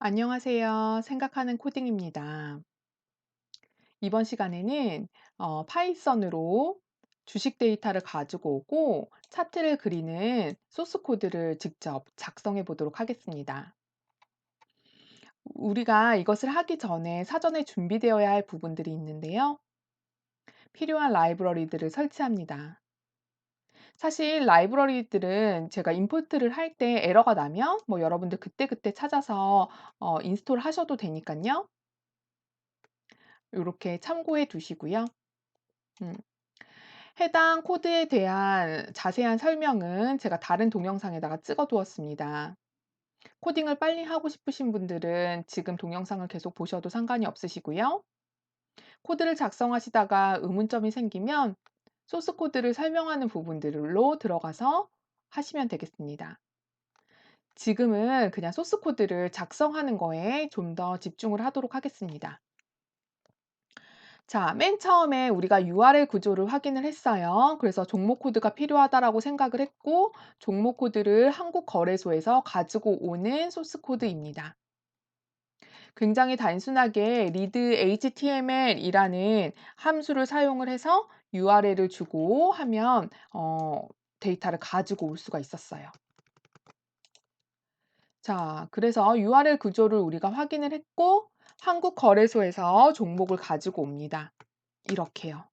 안녕하세요. 생각하는 코딩입니다. 이번 시간에는 어, 파이썬으로 주식 데이터를 가지고 오고 차트를 그리는 소스 코드를 직접 작성해 보도록 하겠습니다. 우리가 이것을 하기 전에 사전에 준비되어야 할 부분들이 있는데요. 필요한 라이브러리들을 설치합니다. 사실 라이브러리들은 제가 임포트를 할 때 에러가 나면 뭐 여러분들 그때그때 찾아서 어, 인스톨 하셔도 되니까요. 이렇게 참고해 두시고요. 음. 해당 코드에 대한 자세한 설명은 제가 다른 동영상에다가 찍어 두었습니다. 코딩을 빨리 하고 싶으신 분들은 지금 동영상을 계속 보셔도 상관이 없으시고요. 코드를 작성하시다가 의문점이 생기면 소스 코드를 설명하는 부분들로 들어가서 하시면 되겠습니다. 지금은 그냥 소스 코드를 작성하는 거에 좀 더 집중을 하도록 하겠습니다. 자, 맨 처음에 우리가 URL 구조를 확인을 했어요. 그래서 종목 코드가 필요하다라고 생각을 했고, 종목 코드를 한국 거래소에서 가지고 오는 소스 코드입니다. 굉장히 단순하게 read html이라는 함수를 사용을 해서 URL을 주고 하면 어, 데이터를 가지고 올 수가 있었어요. 자, 그래서 URL 구조를 우리가 확인을 했고, 한국 거래소에서 종목을 가지고 옵니다. 이렇게요.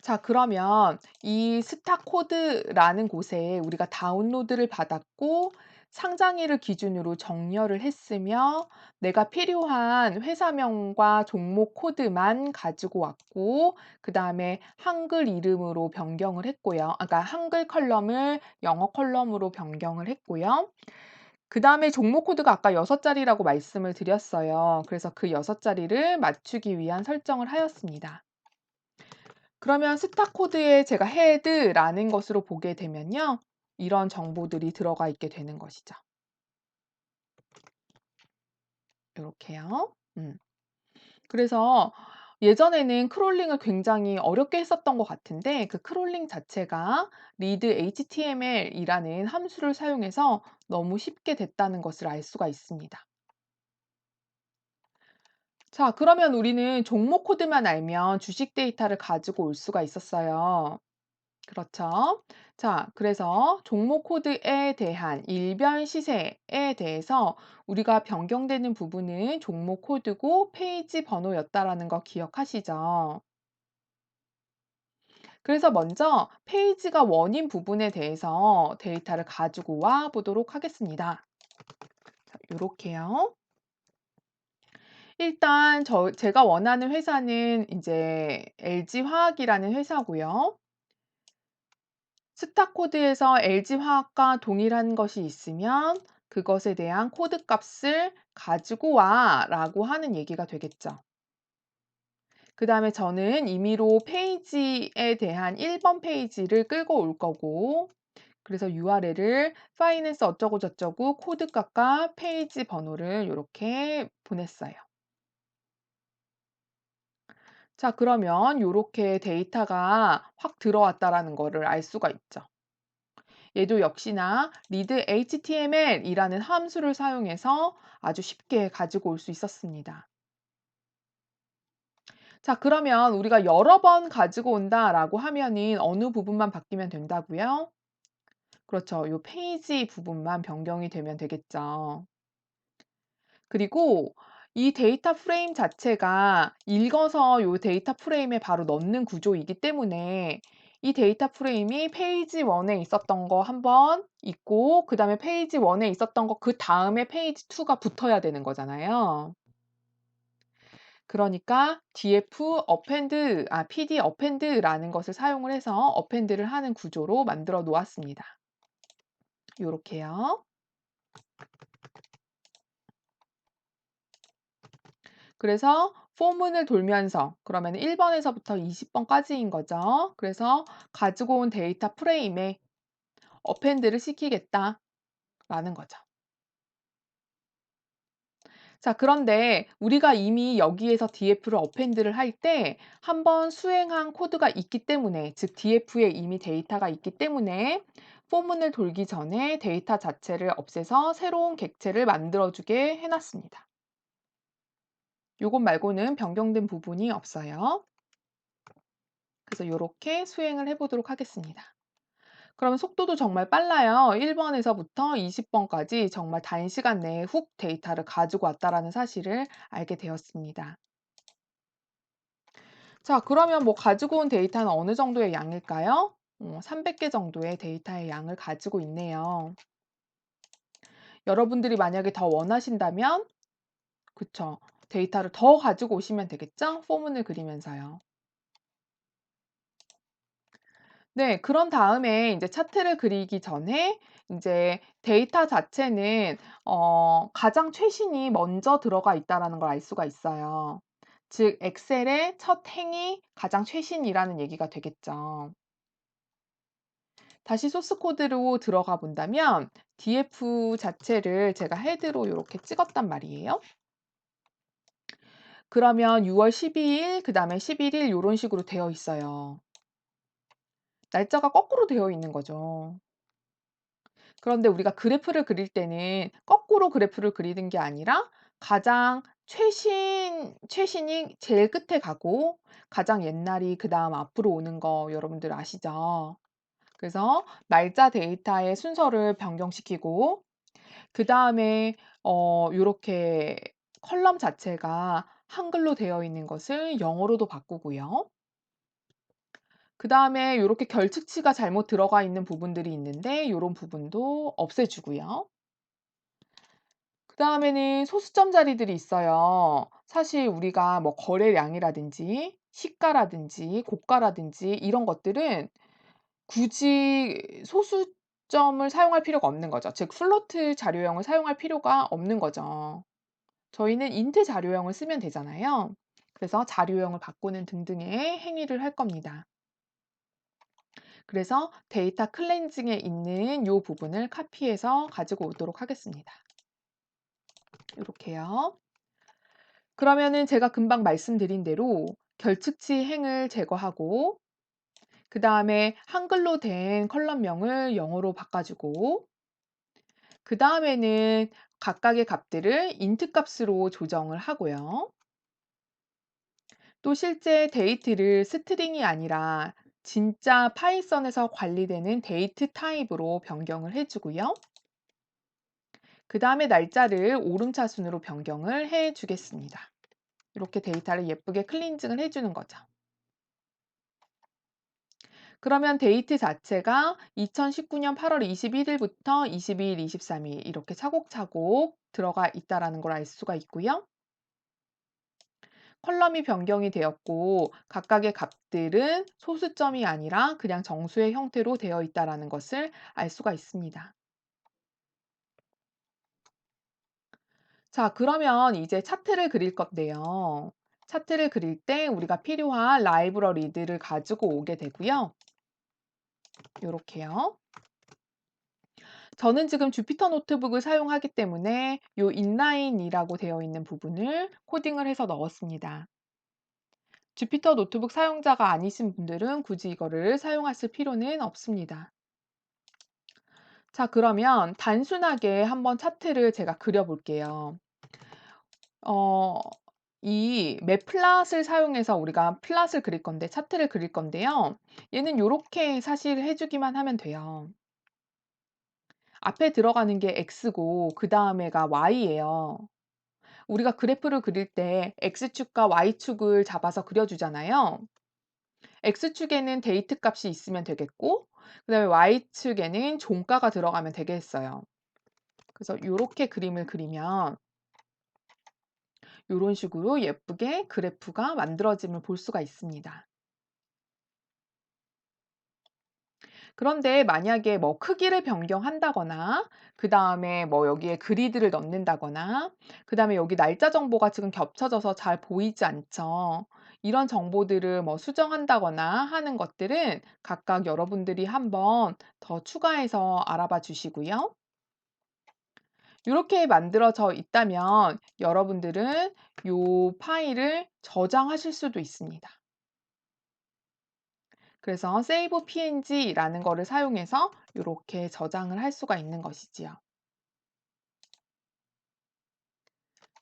자, 그러면 이 스타코드라는 곳에 우리가 다운로드를 받았고 상장일을 기준으로 정렬을 했으며 내가 필요한 회사명과 종목 코드만 가지고 왔고 그 다음에 한글 이름으로 변경을 했고요. 아까 한글 컬럼을 영어 컬럼으로 변경을 했고요. 그 다음에 종목 코드가 아까 6자리라고 말씀을 드렸어요. 그래서 그 6자리를 맞추기 위한 설정을 하였습니다. 그러면 스타 코드에 제가 헤드라는 것으로 보게 되면요. 이런 정보들이 들어가 있게 되는 것이죠. 이렇게요. 음. 그래서 예전에는 크롤링을 굉장히 어렵게 했었던 것 같은데 그 크롤링 자체가 read html이라는 함수를 사용해서 너무 쉽게 됐다는 것을 알 수가 있습니다. 자, 그러면 우리는 종목 코드만 알면 주식 데이터를 가지고 올 수가 있었어요. 그렇죠. 자, 그래서 종목 코드에 대한 일변 시세에 대해서 우리가 변경되는 부분은 종목 코드고 페이지 번호였다라는 거 기억하시죠? 그래서 먼저 페이지가 원인 부분에 대해서 데이터를 가지고 와 보도록 하겠습니다. 자, 요렇게요. 일단 저 제가 원하는 회사는 이제 LG화학이라는 회사고요. 스타 코드에서 LG화학과 동일한 것이 있으면 그것에 대한 코드 값을 가지고 와 라고 하는 얘기가 되겠죠. 그 다음에 저는 임의로 페이지에 대한 1번 페이지를 끌고 올 거고 그래서 URL을 파이낸스 어쩌고 저쩌고 코드 값과 페이지 번호를 이렇게 보냈어요. 자, 그러면 요렇게 데이터가 확 들어왔다라는 거를 알 수가 있죠. 얘도 역시나 read html이라는 함수를 사용해서 아주 쉽게 가지고 올 수 있었습니다. 자, 그러면 우리가 여러 번 가지고 온다라고 하면은 어느 부분만 바뀌면 된다고요? 그렇죠. 요 페이지 부분만 변경이 되면 되겠죠. 그리고 이 데이터 프레임 자체가 읽어서 요 데이터 프레임에 바로 넣는 구조이기 때문에 이 데이터 프레임이 페이지 1에 있었던 거 한 번 있고 그 다음에 페이지 1에 있었던 거 그 다음에 페이지 2가 붙어야 되는 거잖아요. 그러니까 df append 아 pd append라는 것을 사용을 해서 append를 하는 구조로 만들어 놓았습니다. 요렇게요. 그래서 포문을 돌면서 그러면 1번에서부터 20번까지인 거죠. 그래서 가지고 온 데이터 프레임에 어펜드를 시키겠다 라는 거죠. 자, 그런데 우리가 이미 여기에서 df를 어펜드를 할 때 한 번 수행한 코드가 있기 때문에 즉 df에 이미 데이터가 있기 때문에 포문을 돌기 전에 데이터 자체를 없애서 새로운 객체를 만들어주게 해놨습니다. 요것 말고는 변경된 부분이 없어요. 그래서 이렇게 수행을 해보도록 하겠습니다. 그러면 속도도 정말 빨라요. 1번에서부터 20번까지 정말 단시간 내에 훅 데이터를 가지고 왔다라는 사실을 알게 되었습니다. 자, 그러면 뭐 가지고 온 데이터는 어느 정도의 양일까요? 어, 300개 정도의 데이터의 양을 가지고 있네요. 여러분들이 만약에 더 원하신다면, 그쵸. 데이터를 더 가지고 오시면 되겠죠? 포문을 그리면서요. 네. 그런 다음에 인제 차트를 그리기 전에 인제 데이터 자체는 어 가장 최신이 먼저 들어가 있다라는 걸 알 수가 있어요. 즉 엑셀의 첫 행이 가장 최신이라는 얘기가 되겠죠. 다시 소스 코드로 들어가 본다면 df 자체를 제가 헤드로 요렇게 찍었단 말이에요. 그러면 6월 12일 그 다음에 11일 요런 식으로 되어 있어요. 날짜가 거꾸로 되어 있는 거죠. 그런데 우리가 그래프를 그릴 때는 거꾸로 그래프를 그리는 게 아니라 가장 최신 최신이 제일 끝에 가고 가장 옛날이 그 다음 앞으로 오는 거 여러분들 아시죠? 그래서 날짜 데이터의 순서를 변경시키고 그 다음에 어 요렇게 컬럼 자체가 한글로 되어 있는 것을 영어로도 바꾸고요. 그 다음에 요렇게 결측치가 잘못 들어가 있는 부분들이 있는데 요런 부분도 없애 주고요. 그 다음에는 소수점 자리들이 있어요. 사실 우리가 뭐 거래량이라든지 시가라든지 고가라든지 이런 것들은 굳이 소수점을 사용할 필요가 없는 거죠. 즉 플로트 자료형을 사용할 필요가 없는 거죠. 저희는 인트 자료형을 쓰면 되잖아요. 그래서 자료형을 바꾸는 등등의 행위를 할 겁니다. 그래서 데이터 클렌징에 있는 요 부분을 카피해서 가지고 오도록 하겠습니다. 이렇게요. 그러면은 제가 금방 말씀드린 대로 결측치 행을 제거하고 그 다음에 한글로 된 컬럼명을 영어로 바꿔주고 그 다음에는 각각의 값들을 인트 값으로 조정을 하고요. 또 실제 데이트를 스트링이 아니라 진짜 파이썬에서 관리되는 데이트 타입으로 변경을 해주고요. 그 다음에 날짜를 오름차순으로 변경을 해 주겠습니다. 이렇게 데이터를 예쁘게 클린징을 해주는 거죠. 그러면 데이트 자체가 2019년 8월 21일부터 22일, 23일 이렇게 차곡차곡 들어가 있다라는 걸 알 수가 있고요. 컬럼이 변경이 되었고 각각의 값들은 소수점이 아니라 그냥 정수의 형태로 되어 있다라는 것을 알 수가 있습니다. 자, 그러면 이제 차트를 그릴 건데요. 차트를 그릴 때 우리가 필요한 라이브러리들을 가지고 오게 되고요. 요렇게요. 저는 지금 주피터 노트북을 사용하기 때문에 요 인라인이라고 되어 있는 부분을 코딩을 해서 넣었습니다. 주피터 노트북 사용자가 아니신 분들은 굳이 이거를 사용하실 필요는 없습니다. 자, 그러면 단순하게 한번 차트를 제가 그려 볼게요. 어, 이 맵플랫을 사용해서 우리가 플랫을 그릴 건데 차트를 그릴 건데요. 얘는 요렇게 사실 해 주기만 하면 돼요. 앞에 들어가는 게 x고 그 다음에가 y예요. 우리가 그래프를 그릴 때 x축과 y축을 잡아서 그려 주잖아요. x축에는 데이트 값이 있으면 되겠고 그 다음에 y축에는 종가가 들어가면 되겠어요. 그래서 요렇게 그림을 그리면 요런 식으로 예쁘게 그래프가 만들어짐을 볼 수가 있습니다. 그런데 만약에 뭐 크기를 변경한다거나 그 다음에 뭐 여기에 그리드를 넣는다거나 그 다음에 여기 날짜 정보가 지금 겹쳐져서 잘 보이지 않죠. 이런 정보들을 뭐 수정한다거나 하는 것들은 각각 여러분들이 한번 더 추가해서 알아봐 주시고요. 이렇게 만들어져 있다면 여러분들은 요 파일을 저장하실 수도 있습니다. 그래서 save png라는 거를 사용해서 요렇게 저장을 할 수가 있는 것이지요.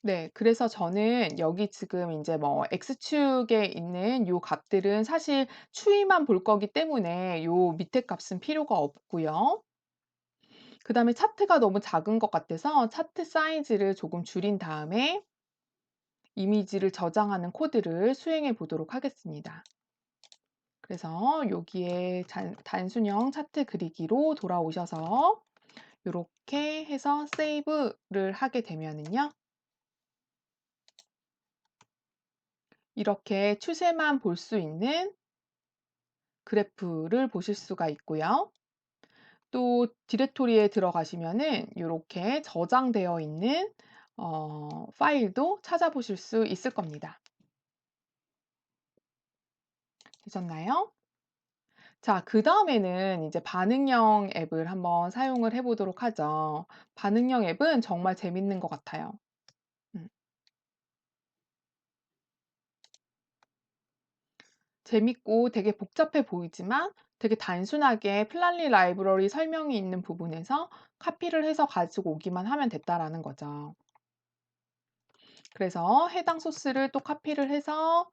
네. 그래서 저는 여기 지금 인제 뭐 x축에 있는 요 값들은 사실 추이만 볼 거기 때문에 요 밑에 값은 필요가 없고요. 그다음에 차트가 너무 작은 것 같아서 차트 사이즈를 조금 줄인 다음에 이미지를 저장하는 코드를 수행해 보도록 하겠습니다. 그래서 여기에 잔 단순형 차트 그리기로 돌아오셔서 요렇게 해서 세이브를 하게 되면은요. 이렇게 추세만 볼 수 있는 그래프를 보실 수가 있고요. 또 디렉토리에 들어가시면은 요렇게 저장되어 있는 어 파일도 찾아보실 수 있을 겁니다. 되셨나요? 자 그 다음에는 이제 반응형 앱을 한번 사용을 해 보도록 하죠. 반응형 앱은 정말 재밌는 것 같아요. 음. 재밌고 되게 복잡해 보이지만 되게 단순하게 플랄리 라이브러리 설명이 있는 부분에서 카피를 해서 가지고 오기만 하면 됐다라는 거죠. 그래서 해당 소스를 또 카피를 해서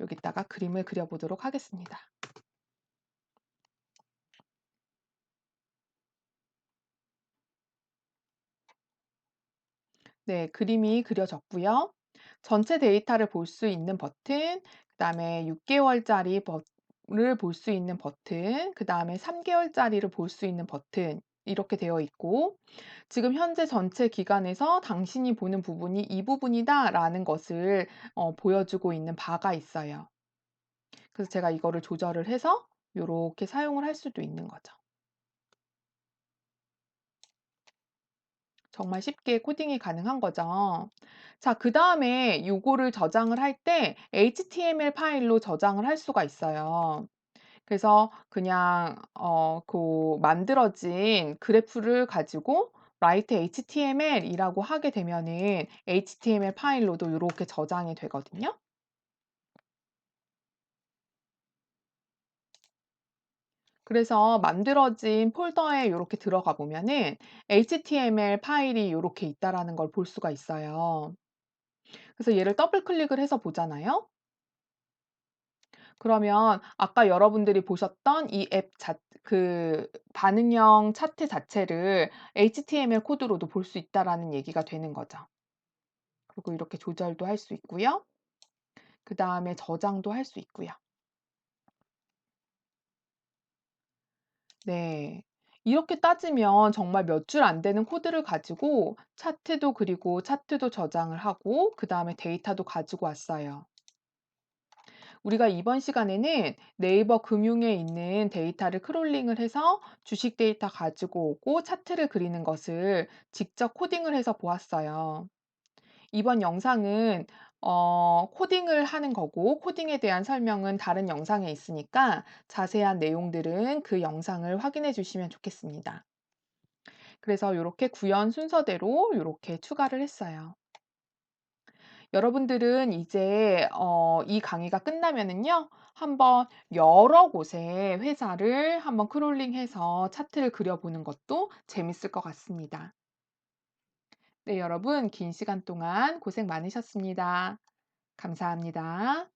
여기다가 그림을 그려 보도록 하겠습니다. 네. 그림이 그려졌고요. 전체 데이터를 볼 수 있는 버튼, 그 다음에 6 개월짜리 버 를 볼 수 있는 버튼, 그 다음에 3 개월짜리를 볼 수 있는 버튼 이렇게 되어 있고 지금 현재 전체 기간에서 당신이 보는 부분이 이 부분이다 라는 것을 어 보여주고 있는 바가 있어요. 그래서 제가 이거를 조절을 해서 요렇게 사용을 할 수도 있는 거죠. 정말 쉽게 코딩이 가능한 거죠. 자 그 다음에 요거를 저장을 할 때 HTML 파일로 저장을 할 수가 있어요. 그래서 그냥 어 그 만들어진 그래프를 가지고 write html이라고 하게 되면은 HTML 파일로도 요렇게 저장이 되거든요. 그래서 만들어진 폴더에 요렇게 들어가 보면은 HTML 파일이 요렇게 있다라는 걸 볼 수가 있어요. 그래서 얘를 더블 클릭을 해서 보잖아요. 그러면 아까 여러분들이 보셨던 이 앱 자 그 반응형 차트 자체를 HTML 코드로도 볼 수 있다라는 얘기가 되는 거죠. 그리고 이렇게 조절도 할 수 있고요. 그 다음에 저장도 할 수 있고요. 네. 이렇게 따지면 정말 몇 줄 안 되는 코드를 가지고 차트도 그리고 차트도 저장을 하고 그다음에 데이터도 가지고 왔어요. 우리가 이번 시간에는 네이버 금융에 있는 데이터를 크롤링을 해서 주식 데이터 가지고 오고 차트를 그리는 것을 직접 코딩을 해서 보았어요. 이번 영상은 어 코딩을 하는 거고 코딩에 대한 설명은 다른 영상에 있으니까 자세한 내용들은 그 영상을 확인해 주시면 좋겠습니다. 그래서 요렇게 구현 순서대로 요렇게 추가를 했어요. 여러분들은 이제 어 이 강의가 끝나면은요. 한번 여러 곳의 회사를 한번 크롤링해서 차트를 그려 보는 것도 재밌을 것 같습니다. 네 여러분 긴 시간 동안 고생 많으셨습니다. 감사합니다.